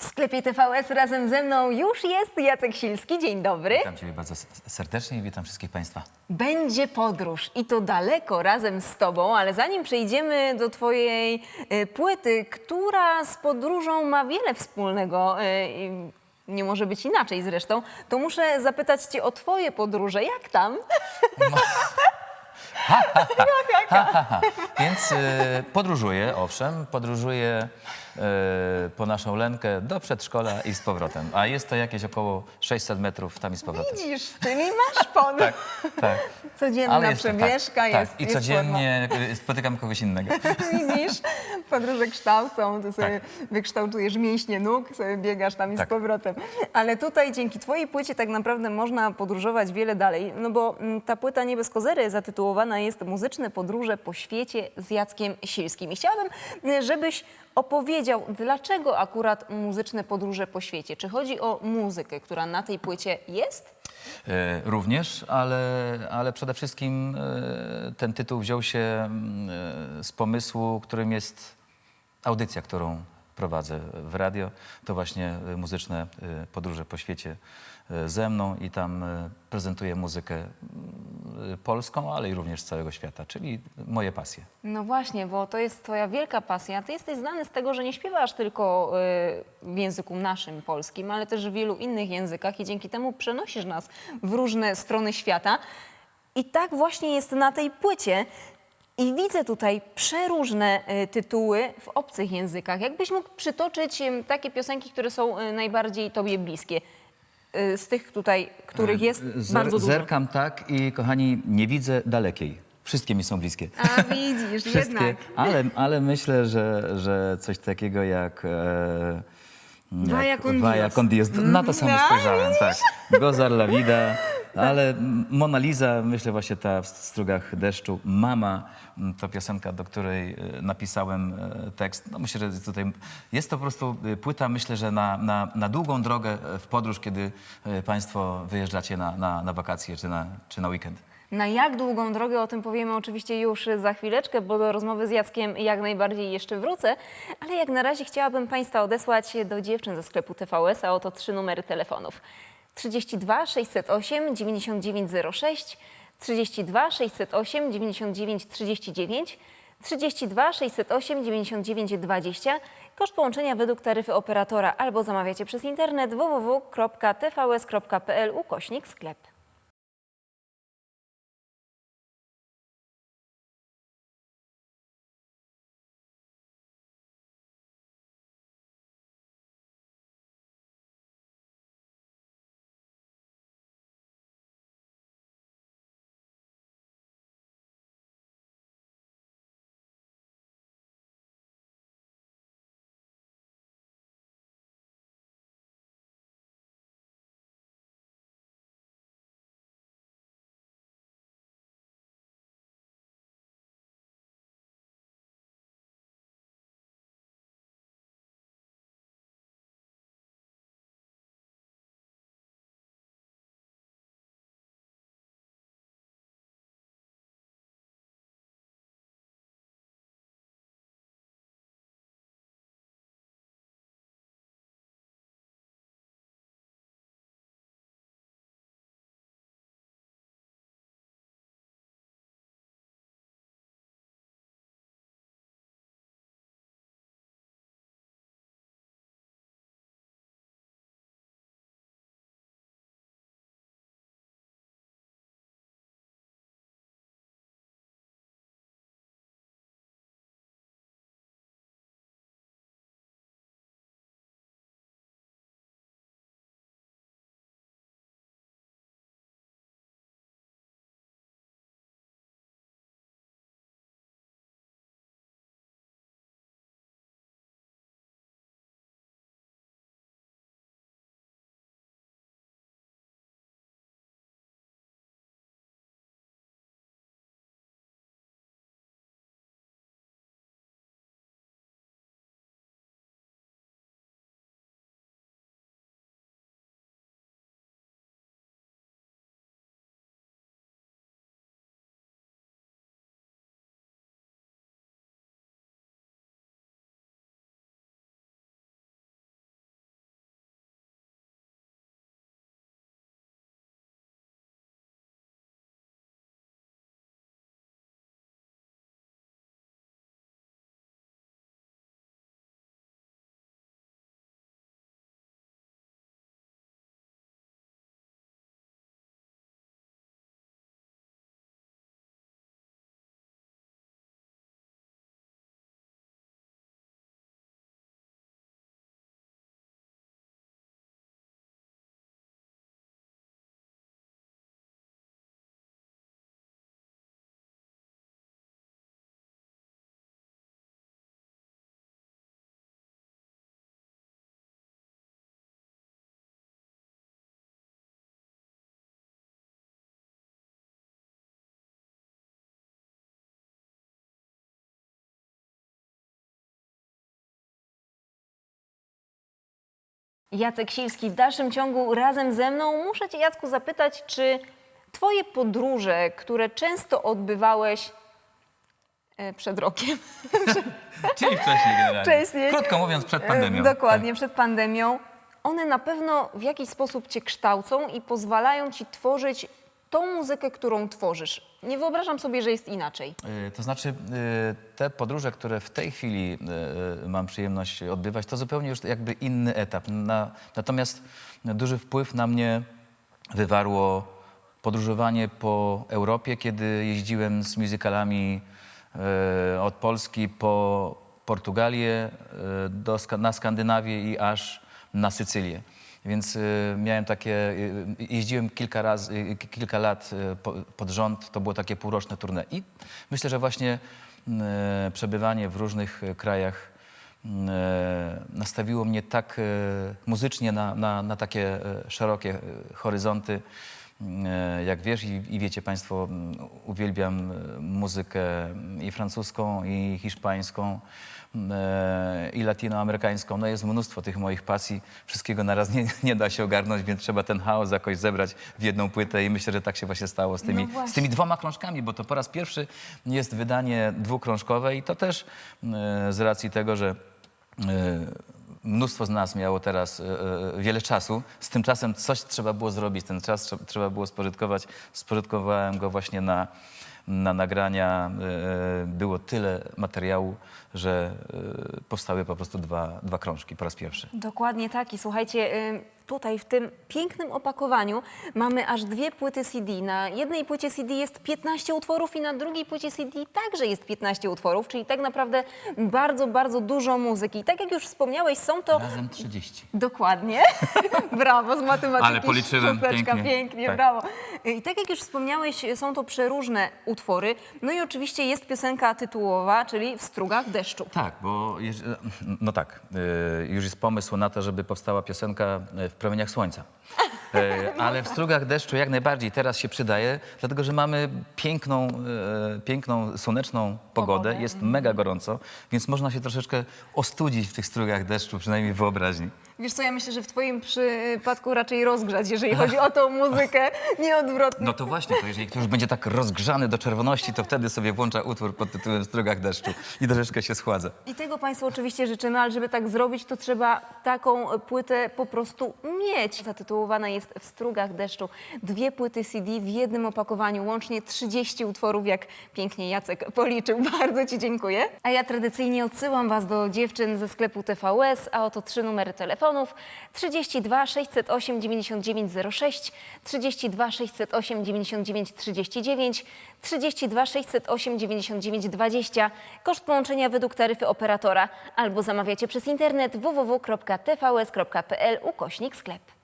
W sklepie TVS razem ze mną już jest Jacek Silski. Dzień dobry. Witam Ciebie bardzo serdecznie i witam wszystkich Państwa. Będzie podróż i to daleko razem z Tobą, ale zanim przejdziemy do Twojej e, płyty, która z podróżą ma wiele wspólnego, e, nie może być inaczej zresztą, to muszę zapytać Cię o Twoje podróże. Jak tam? Więc e, podróżuję, owszem, podróżuję po naszą Lenkę do przedszkola i z powrotem. A jest to jakieś około 600 metrów tam i z powrotem. Widzisz, czyli masz podróż. Tak, tak. Codzienna jest to- przebieżka tak, jest. tak. I jest codziennie e, spotykam kogoś innego. Widzisz, podróże kształcą, ty sobie Tak. wykształtujesz mięśnie nóg, sobie biegasz tam i z Tak. powrotem. Ale tutaj dzięki twojej płycie tak naprawdę można podróżować wiele dalej, no bo mm, ta płyta nie bez kozery zatytułowana jest Muzyczne podróże po świecie z Jackiem Silskim. I chciałabym, y, żebyś opowiedział, dlaczego akurat muzyczne podróże po świecie? Czy chodzi o muzykę, która na tej płycie jest? E, Również, ale, ale przede wszystkim e, ten tytuł wziął się mm, e, z pomysłu, którym jest audycja, którą prowadzę w radio. To właśnie e, muzyczne e, podróże po świecie e, ze mną i tam prezentuję muzykę polską, ale i również z całego świata, czyli moje pasje. No właśnie, bo to jest twoja wielka pasja. Ty jesteś znany z tego, że nie śpiewasz tylko y, w języku naszym polskim, ale też w wielu innych językach i dzięki temu przenosisz nas w różne strony świata. I tak właśnie jest na tej płycie. I widzę tutaj przeróżne y, tytuły w obcych językach. Jakbyś mógł przytoczyć takie piosenki, które są y, najbardziej tobie bliskie? Y, z tych tutaj, których jest Zer- bardzo dużo. Zerkam tak i kochani, nie widzę dalekiej. Wszystkie mi są bliskie. A widzisz, Wszystkie, jednak. ale, ale myślę, że, że coś takiego jak... E, Vaya con Dios. Vaya con Dios. Na to samo A, spojrzałem, tak. Gozar la vida, ale Mona Lisa, myślę właśnie ta w strugach deszczu, Mama, m, to piosenka, do której e, napisałem e, tekst. No myślę, że tutaj jest to po prostu e, płyta, myślę, że na, na, na długą drogę w podróż, kiedy Państwo wyjeżdżacie na, na, na wakacje czy na, czy na weekend. Na jak długą drogę o tym powiemy oczywiście już za chwileczkę, bo do rozmowy z Jackiem jak najbardziej jeszcze wrócę. Ale jak na razie chciałabym Państwa odesłać do dziewczyn ze sklepu TVS, a oto trzy numery telefonów. 32 608 9906, 32 608 99 39, 32 608 99 20. Koszt połączenia według taryfy operatora albo zamawiacie przez internet www.tvs.pl ukośnik sklep. Jacek Silski w dalszym ciągu razem ze mną. Muszę Cię, Jacku, zapytać, czy Twoje podróże, które często odbywałeś e, przed rokiem, Czyli wcześniej generalnie. Wcześniej. Krótko mówiąc, przed e, pandemią. dokładnie, przed pandemią, one na pewno w jakiś sposób Cię kształcą i pozwalają Ci tworzyć tą muzykę, którą tworzysz. Nie wyobrażam sobie, że jest inaczej. Y, To znaczy, y, te podróże, które w tej chwili y, mam przyjemność odbywać, to zupełnie już jakby inny etap. Na, natomiast duży wpływ na mnie wywarło podróżowanie po Europie, kiedy jeździłem z musicalami y, od Polski po Portugalię, na Skandynawię i aż na Sycylię. Więc y, miałem takie, y, jeździłem kilka razy, y, ki- kilka lat y, po, pod rząd, to było takie półroczne tournée. I myślę, że właśnie y, przebywanie w różnych y, krajach y, nastawiło mnie tak y, muzycznie na, na, na takie y, szerokie y, horyzonty. Y, Jak wiesz i, i wiecie Państwo, uwielbiam y, muzykę i francuską, i hiszpańską, e, i latinoamerykańską. No jest mnóstwo tych moich pasji. Wszystkiego naraz nie, nie da się ogarnąć, więc trzeba ten chaos jakoś zebrać w jedną płytę i myślę, że tak się właśnie stało z tymi, No z tymi dwoma krążkami, bo to po raz pierwszy jest wydanie dwukrążkowe i to też e, z racji tego, że e, mnóstwo z nas miało teraz e, e, wiele czasu. Z tym czasem coś trzeba było zrobić, ten czas trze- trzeba było spożytkować. Spożytkowałem go właśnie na, na nagrania. E, Było tyle materiału, że powstały po prostu dwa, dwa krążki po raz pierwszy. Dokładnie tak. I słuchajcie, tutaj w tym pięknym opakowaniu mamy aż dwie płyty CD. Na jednej płycie CD jest 15 utworów i na drugiej płycie CD także jest 15 utworów, czyli tak naprawdę bardzo, bardzo dużo muzyki. I tak jak już wspomniałeś, są to... Razem 30. Dokładnie. brawo, z matematyki. Ale policzyłem pięknie. pięknie, Tak. brawo. I tak jak już wspomniałeś, są to przeróżne utwory. No i oczywiście jest piosenka tytułowa, czyli W strugach deszczu. Tak, bo no tak, y, już jest pomysł na to, żeby powstała piosenka y, w promieniach słońca. Y, Ale w strugach deszczu jak najbardziej teraz się przydaje, dlatego że mamy piękną, y, piękną słoneczną pogodę, Pogodę, jest mega gorąco, więc można się troszeczkę ostudzić w tych strugach deszczu, przynajmniej w wyobraźni. Wiesz co, ja myślę, że w twoim przypadku raczej rozgrzać, jeżeli chodzi o tą muzykę, nie odwrotnie. No to właśnie, to jeżeli ktoś będzie tak rozgrzany do czerwoności, to wtedy sobie włącza utwór pod tytułem Strugach deszczu i troszeczkę się schładza. I tego Państwu oczywiście życzymy, ale żeby tak zrobić, to trzeba taką płytę po prostu mieć. Zatytułowana jest W strugach deszczu. Dwie płyty CD w jednym opakowaniu, łącznie 30 utworów, jak pięknie Jacek policzył. Bardzo Ci dziękuję. A ja tradycyjnie odsyłam Was do dziewczyn ze sklepu TVS, a oto trzy numery telefonów. 32 608 9906, 32 608 99 39, 32 608 99 20. Koszt połączenia według taryfy operatora albo zamawiacie przez internet www.tvs.pl ukośnik sklep.